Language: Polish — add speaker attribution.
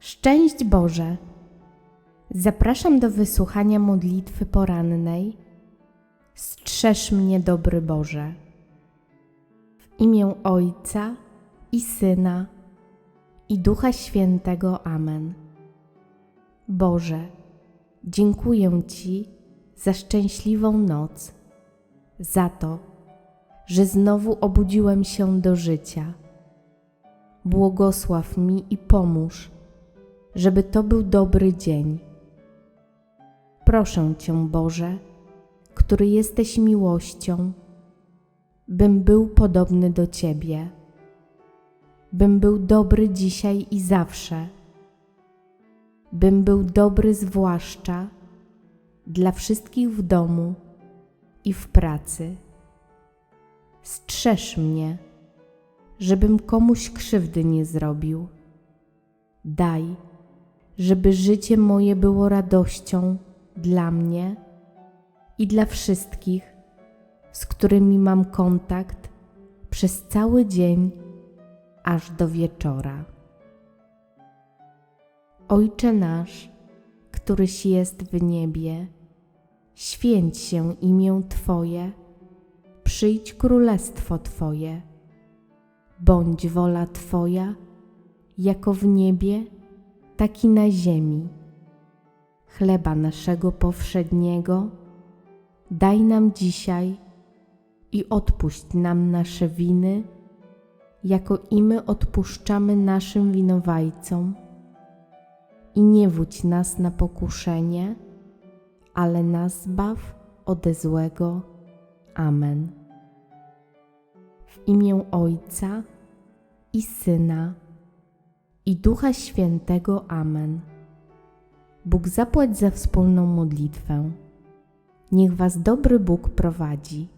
Speaker 1: Szczęść Boże! Zapraszam do wysłuchania modlitwy porannej. Strzeż mnie, dobry Boże. W imię Ojca i Syna i Ducha Świętego. Amen. Boże, dziękuję Ci za szczęśliwą noc, za to, że znowu obudziłem się do życia. Błogosław mi i pomóż, żeby to był dobry dzień. Proszę Cię, Boże, który jesteś miłością, bym był podobny do Ciebie, bym był dobry dzisiaj i zawsze, bym był dobry zwłaszcza dla wszystkich w domu i w pracy. Strzeż mnie, żebym komuś krzywdy nie zrobił. Daj, żeby życie moje było radością dla mnie i dla wszystkich, z którymi mam kontakt przez cały dzień aż do wieczora. Ojcze nasz, któryś jest w niebie, święć się imię Twoje, przyjdź królestwo Twoje, bądź wola Twoja, jako w niebie, tak i na ziemi. Chleba naszego powszedniego daj nam dzisiaj i odpuść nam nasze winy, jako i my odpuszczamy naszym winowajcom. I nie wódź nas na pokuszenie, ale nas zbaw ode złego. Amen. W imię Ojca i Syna i Ducha Świętego. Amen. Bóg zapłać za wspólną modlitwę. Niech Was dobry Bóg prowadzi.